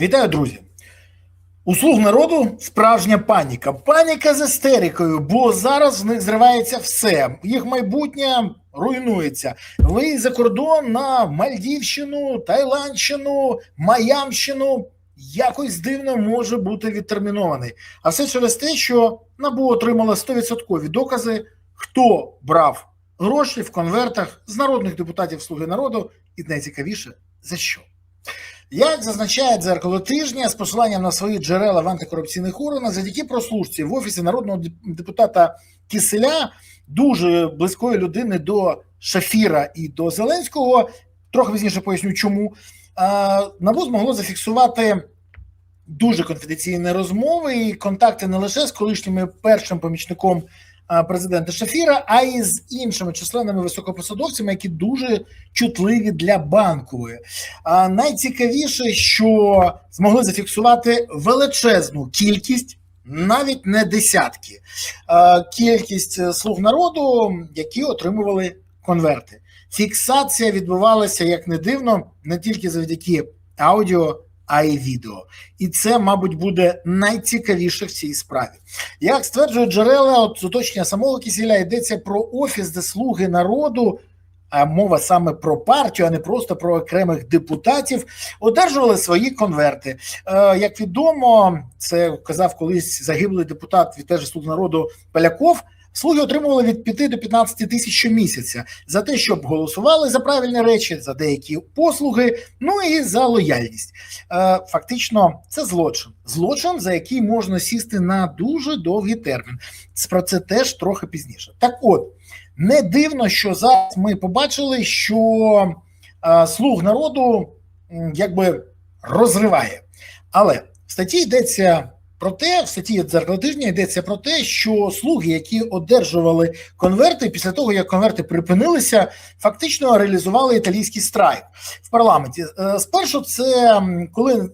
Вітаю, друзі! У слуг народу справжня паніка. Паніка з істерикою, бо зараз в них зривається все. Їх майбутнє руйнується. Ви за кордон на Мальдівщину, Таїландщину, Майамщину якось дивно може бути відтермінований. А все через те, що НАБУ отримала 100% докази, хто брав гроші в конвертах з народних депутатів Слуги народу, і найцікавіше за що. Як зазначає дзеркало тижня з посиланням на свої джерела в антикорупційних органах, завдяки прослужці в офісі народного депутата Киселя, дуже близької людини до Шафіра і до Зеленського, трохи пізніше поясню, чому НАБУ змогло зафіксувати дуже конфіденційні розмови і контакти не лише з колишнім першим помічником президента Шафіра, а й з іншими численними високопосадовцями, які дуже чутливі для банкової. А найцікавіше, що змогли зафіксувати величезну кількість, навіть не десятки, кількість слуг народу, які отримували конверти. Фіксація відбувалася як не дивно, не тільки завдяки аудіо а й відео. І це, мабуть, буде найцікавіше в цій справі. Як стверджують джерела, от з уточнення самого Кісіля йдеться про офіс, де слуги народу. А мова саме про партію, а не просто про окремих депутатів, одержували свої конверти. Е, Як відомо, це казав колись загиблий депутат від теж слуг народу Поляков. Слуги отримували від 5 до 15 тисяч щомісяця за те, щоб голосували за правильні речі, за деякі послуги, ну і за лояльність. Е, Фактично, це злочин. Злочин, за який можна сісти на дуже довгий термін. Про це теж трохи пізніше. Так от, не дивно, що зараз ми побачили, що е, слуг народу якби розриває. Але в статті йдеться. Проте в статті дзеркало тижня йдеться про те, що слуги, які одержували конверти, після того як конверти припинилися, фактично реалізували італійський страйк в парламенті. Спершу це коли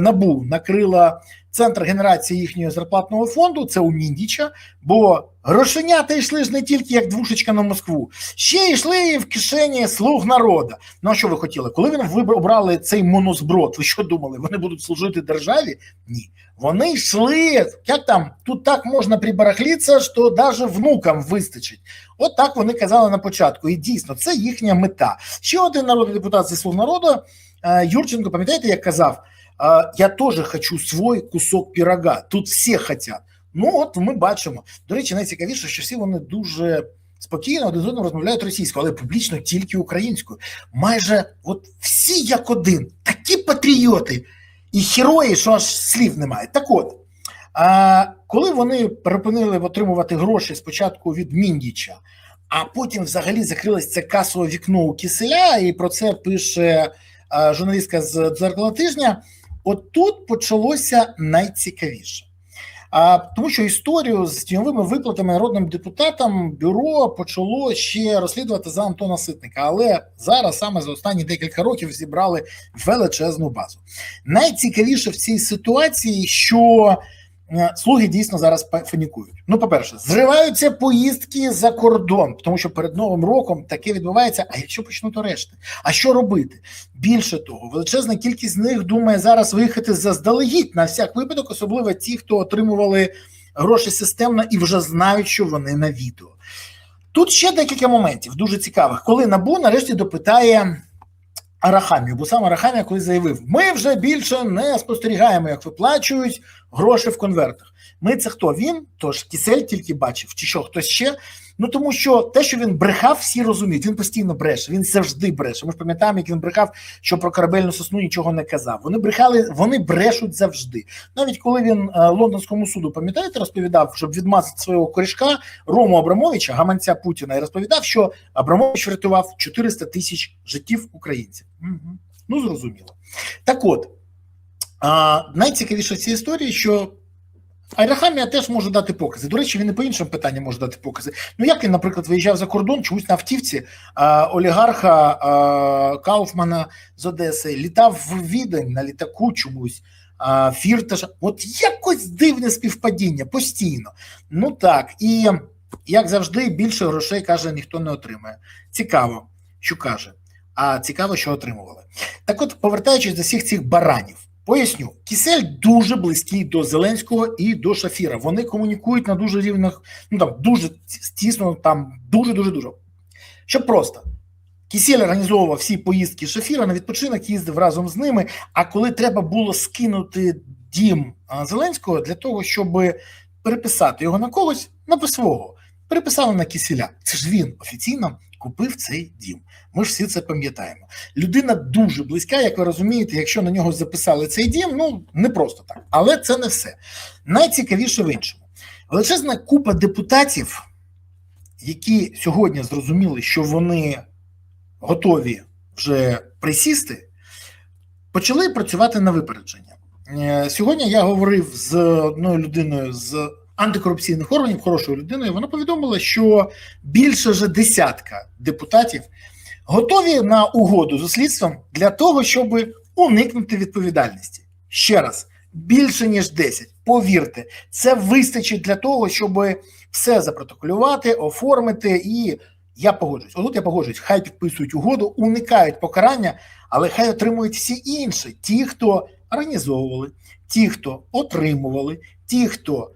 набу накрила центр генерації їхнього зарплатного фонду, це у Міндіча, бо грошенята йшли ж не тільки як двушечка на Москву, ще йшли в кишені слуг народу. Ну а що ви хотіли? Коли вони обрали цей монозброд, ви що думали? Вони будуть служити державі? Ні. Вони йшли, як там, тут так можна прибарахлітися, що навіть внукам вистачить. От так вони казали на початку. І дійсно, це їхня мета. Ще один народний депутат зі слуг народу, Юрченко, пам'ятаєте, як казав, я теж хочу свій кусок пірога. Тут всі хочуть. Ну, от ми бачимо. До речі, найцікавіше, що всі вони дуже спокійно один з одним розмовляють російською, але публічно тільки українською. Майже от всі як один, такі патріоти і герої, що аж слів немає. Так от, а, коли вони припинили отримувати гроші спочатку від Міндіча, а потім взагалі закрилось це касове вікно у Киселя, і про це пише журналістка з дзеркала тижня. От тут почалося найцікавіше. А тому, що історію з тіньовими виплатами народним депутатам бюро почало ще розслідувати за Антона Ситника, але зараз саме за останні декілька років зібрали величезну базу. Найцікавіше в цій ситуації, що слуги дійсно зараз панікують. Ну, по-перше, зриваються поїздки за кордон, тому що перед новим роком таке відбувається. А якщо почнуть арешти? А що робити? Більше того, величезна кількість з них думає зараз виїхати заздалегідь на всяк випадок, особливо ті, хто отримували гроші системно і вже знають, що вони на відео. Тут ще декілька моментів дуже цікавих, коли набу нарешті допитає. Арахамію, бо сам Арахамія коли заявив: ми вже більше не спостерігаємо, як виплачують гроші в конвертах. Ми це хто? Він? Тож кисель тільки бачив, чи що хтось ще. Ну тому що те, що він брехав, всі розуміють. Він постійно бреше, він завжди бреше. Ми ж пам'ятаємо, як він брехав, що про корабельну сосну нічого не казав. Вони брехали, вони брешуть завжди. Навіть коли він е, лондонському суду, пам'ятаєте, розповідав, щоб відмазати свого корішка Рому Абрамовича, гаманця Путіна, і розповідав, що Абрамович врятував 400 тисяч життів українців. Угу. Ну зрозуміло. Так, от а, найцікавіше в цій історії, що. Айрахамія теж може дати покази. До речі, він і по іншим питанням може дати покази. Ну як він, наприклад, виїжджав за кордон, чомусь на автівці а, олігарха а, Кауфмана з Одеси, літав в Відень на літаку чомусь. А, Фірташа. От якось дивне співпадіння постійно. Ну так, і як завжди, більше грошей каже, ніхто не отримає. Цікаво, що каже, а цікаво, що отримували. Так, от, повертаючись до всіх цих баранів. Поясню, Кісель дуже близький до Зеленського і до Шафіра. Вони комунікують на дуже рівних, ну там дуже тісно, там дуже дуже дуже. Щоб просто Кісель організовував всі поїздки Шафіра на відпочинок, їздив разом з ними. А коли треба було скинути дім Зеленського для того, щоб переписати його на когось, на свого, переписали на Кіселя. Це ж він офіційно купив цей дім. Ми ж всі це пам'ятаємо. Людина дуже близька, як ви розумієте, якщо на нього записали цей дім, ну не просто так. Але це не все. Найцікавіше в іншому. Величезна купа депутатів, які сьогодні зрозуміли, що вони готові вже присісти, почали працювати на випередження. Е, Сьогодні я говорив з одною людиною з антикорупційних органів, хорошою людиною. Вона повідомила, що більше вже десятка депутатів готові на угоду з слідством для того, щоб уникнути відповідальності. Ще раз, більше ніж 10. Повірте, це вистачить для того, щоб все запротоколювати, оформити і. Я погоджуюсь. Отут я погоджуюсь, хай підписують угоду, уникають покарання, але хай отримують всі інші: ті, хто організовували, ті, хто отримували, ті, хто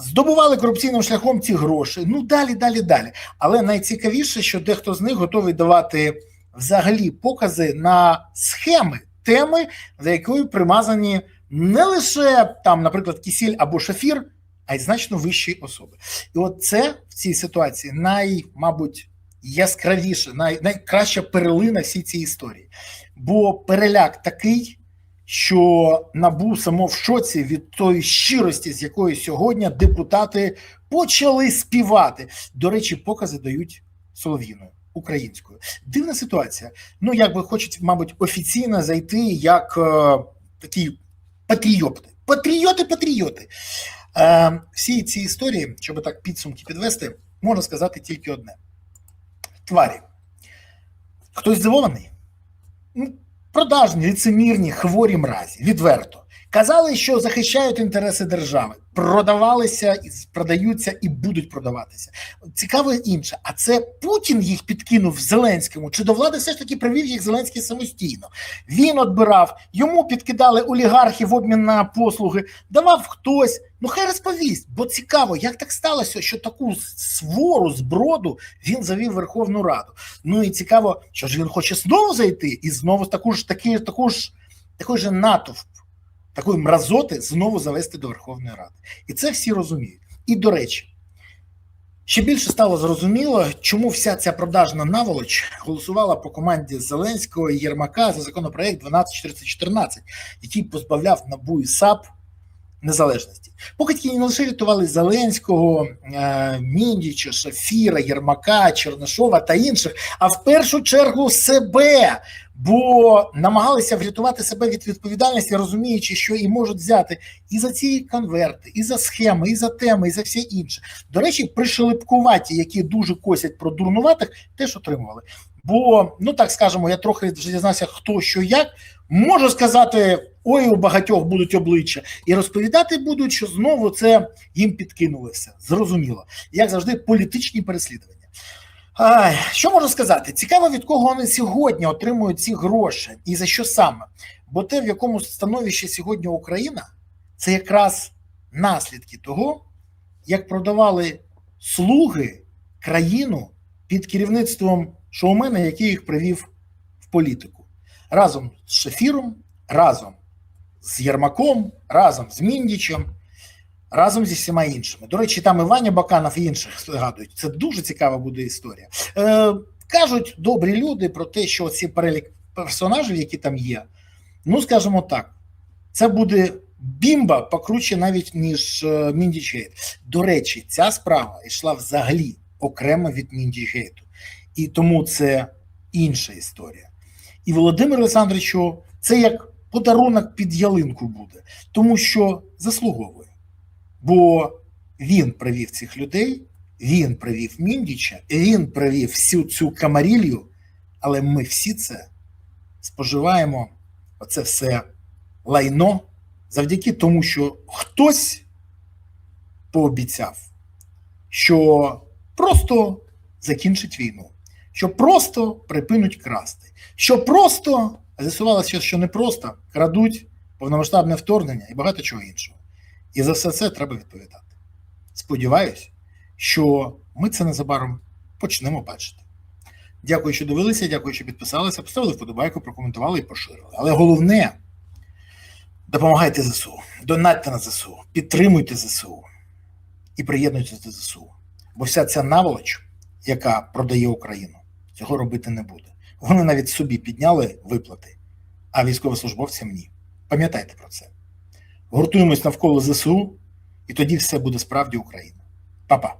здобували корупційним шляхом ці гроші. Ну далі, далі, далі. Але найцікавіше, що дехто з них готовий давати взагалі покази на схеми теми, за якою примазані не лише там, наприклад, кісіль або шафір, а й значно вищі особи. І от це в цій ситуації най, мабуть яскравіше, най, найкраща перлина всій цій історії. Бо переляк такий, що набув само в шоці від тої щирості, з якої сьогодні депутати почали співати. До речі, покази дають солов'їною. Українською дивна ситуація. Ну якби хочуть, мабуть, офіційно зайти як е, такі патріоти. Патріоти, патріоти. Е, всі ці історії, щоб так підсумки підвести, можна сказати тільки одне: тварі. Хтось здивований? Продажні, лицемірні, хворі мразі, відверто. Казали, що захищають інтереси держави, продавалися, продаються і будуть продаватися. Цікаве інше. А це Путін їх підкинув Зеленському. Чи до влади все ж таки привів їх Зеленський самостійно? Він отбирав, йому підкидали олігархи в обмін на послуги, давав хтось. Ну хай розповість, бо цікаво, як так сталося, що таку свору зброду він завів Верховну Раду. Ну і цікаво, що ж він хоче знову зайти і знову таку ж таку ж такий же натовп такої мразоти знову завести до Верховної Ради. І це всі розуміють. І до речі, ще більше стало зрозуміло, чому вся ця продажна наволоч голосувала по команді Зеленського і Єрмака за законопроект 12414, який позбавляв НАБУ і САП незалежності. Поки тільки не лише рятували Зеленського, е, Міндіча, Шафіра, Єрмака, Чернишова та інших, а в першу чергу себе. Бо намагалися врятувати себе від відповідальності, розуміючи, що і можуть взяти і за ці конверти, і за схеми, і за теми, і за все інше. До речі, пришелепкуваті, які дуже косять про дурнуватих, теж отримували. Бо, ну так скажемо, я трохи вже дізнався, хто що як. Можу сказати, ой, у багатьох будуть обличчя, і розповідати будуть, що знову це їм підкинули все. Зрозуміло, як завжди, політичні переслідування. Ай, Що можу сказати? Цікаво, від кого вони сьогодні отримують ці гроші і за що саме? Бо те, в якому становищі сьогодні Україна, це якраз наслідки того, як продавали слуги країну під керівництвом шоумена, який їх привів в політику. Разом з Шефіром, разом з Єрмаком, разом з Міндічем разом зі всіма іншими. До речі, там Іваня Баканов і інших згадують. Це дуже цікава буде історія. Е, Кажуть добрі люди про те, що ці перелік персонажів, які там є, ну скажімо так, це буде бімба покруче навіть ніж е, Міндічгейт. До речі, ця справа йшла взагалі окремо від Міндічгейту. І тому це інша історія. І Володимир Олександровичу, це як подарунок під ялинку буде, тому що заслуговує. Бо він привів цих людей, він привів Міндіча, він привів всю цю камарілью, але ми всі це споживаємо, оце все лайно завдяки тому, що хтось пообіцяв, що просто закінчить війну, що просто припинуть красти, що просто з'ясувалося, що не просто крадуть повномасштабне вторгнення і багато чого іншого. І за все це треба відповідати. Сподіваюсь, що ми це незабаром почнемо бачити. Дякую, що дивилися, дякую, що підписалися, поставили вподобайку, прокоментували і поширили. Але головне допомагайте ЗСУ, донатьте на ЗСУ, підтримуйте ЗСУ і приєднуйтесь до ЗСУ. Бо вся ця наволоч, яка продає Україну, цього робити не буде. Вони навіть собі підняли виплати, а військовослужбовцям ні. Пам'ятайте про це. Гуртуємось навколо ЗСУ, і тоді все буде справді Україна. Па-па.